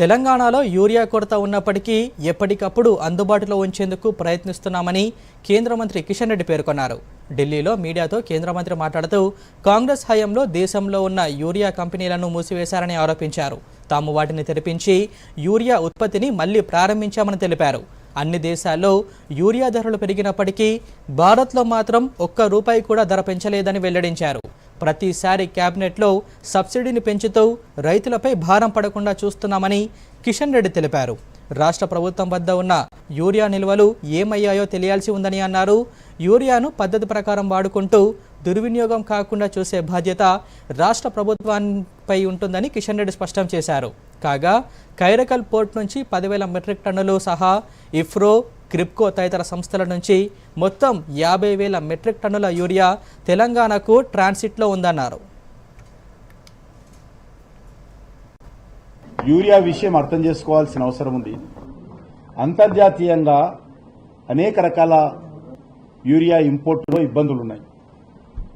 తెలంగాణలో యూరియా కొరత ఉన్నప్పటికీ ఎప్పటికప్పుడు అందుబాటులో ఉంచేందుకు ప్రయత్నిస్తున్నామని కేంద్ర మంత్రి కిషన్ రెడ్డి పేర్కొన్నారు. ఢిల్లీలో మీడియాతో కేంద్ర మంత్రి మాట్లాడుతూ కాంగ్రెస్ హయాంలో దేశంలో ఉన్న యూరియా కంపెనీలను మూసివేశారని ఆరోపించారు. తాము వాటిని తెరిపించి యూరియా ఉత్పత్తిని మళ్ళీ ప్రారంభించామని తెలిపారు. అన్ని దేశాల్లో యూరియా ధరలు పెరిగినప్పటికీ భారత్లో మాత్రం ఒక్క రూపాయి కూడా ధర పెంచలేదని వెల్లడించారు. ప్రతిసారి క్యాబినెట్లో సబ్సిడీని పెంచుతూ రైతులపై భారం పడకుండా చూస్తున్నామని కిషన్ రెడ్డి తెలిపారు. రాష్ట్ర ప్రభుత్వం వద్ద ఉన్న యూరియా నిల్వలు ఏమయ్యాయో తెలియాల్సి ఉందని అన్నారు. యూరియాను పద్ధతి ప్రకారం వాడుకుంటూ దుర్వినియోగం కాకుండా చూసే బాధ్యత రాష్ట్ర ప్రభుత్వానికి ఉంటుందని కిషన్ రెడ్డి స్పష్టం చేశారు. కాగా కైరకల్ పోర్ట్ నుంచి పదివేల మెట్రిక్ టన్నులు సహా ఇఫ్రో క్రిప్కో తదితర సంస్థల నుంచి మొత్తం యాభై వేల మెట్రిక్ టన్నుల యూరియా తెలంగాణకు ట్రాన్సిట్లో ఉందన్నారు. యూరియా విషయం అర్థం చేసుకోవాల్సిన అవసరం ఉంది. అంతర్జాతీయంగా అనేక రకాల యూరియా ఇంపోర్టులో ఇబ్బందులు ఉన్నాయి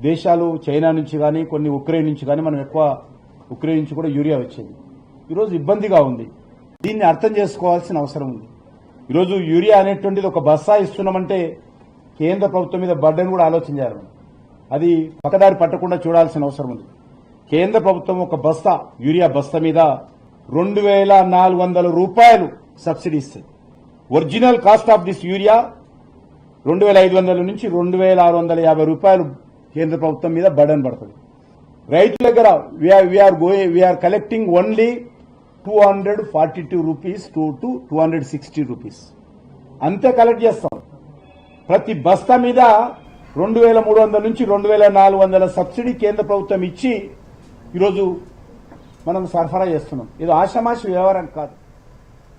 దేశాలు చైనా నుంచి కానీ కొన్ని ఉక్రెయిన్ నుంచి కానీ మనం ఎక్కువ ఉక్రెయిన్ నుంచి కూడా యూరియా వచ్చేది. ఈరోజు ఇబ్బందిగా ఉంది. దీన్ని అర్థం చేసుకోవాల్సిన అవసరం ఉంది. ఈరోజు యూరియా అనేటువంటిది ఒక బస్సా ఇస్తున్నామంటే కేంద్ర ప్రభుత్వం మీద బర్డెన్ కూడా ఆలోచన చేయాలి అది పక్కదారి పట్టకుండా చూడాల్సిన అవసరం ఉంది. కేంద్ర ప్రభుత్వం ఒక బస్తా యూరియా బస్తా మీద రెండు వేల నాలుగు వందల రూపాయలు సబ్సిడీ ఇస్తుంది. Original cost of this urea రెండు వేల ఐదు వందల నుంచి రెండు వేల ఆరు వందల యాభై రూపాయలు కేంద్ర ప్రభుత్వం మీద బర్డన్ పడుతుంది. రైతుల దగ్గర we're going we're collecting only two hundred forty two rupees two to two hundred sixty rupees. అంతే కలెక్ట్ చేస్తాం. ప్రతి బస్తా మీద రెండు వేల మూడు వందల నుంచి రెండు వేల నాలుగు వందల సబ్సిడీ కేంద్ర ప్రభుత్వం ఇచ్చి ఈరోజు మనం సరఫరా చేస్తున్నాం. ఇది ఆషామాషి వ్యవహారం కాదు.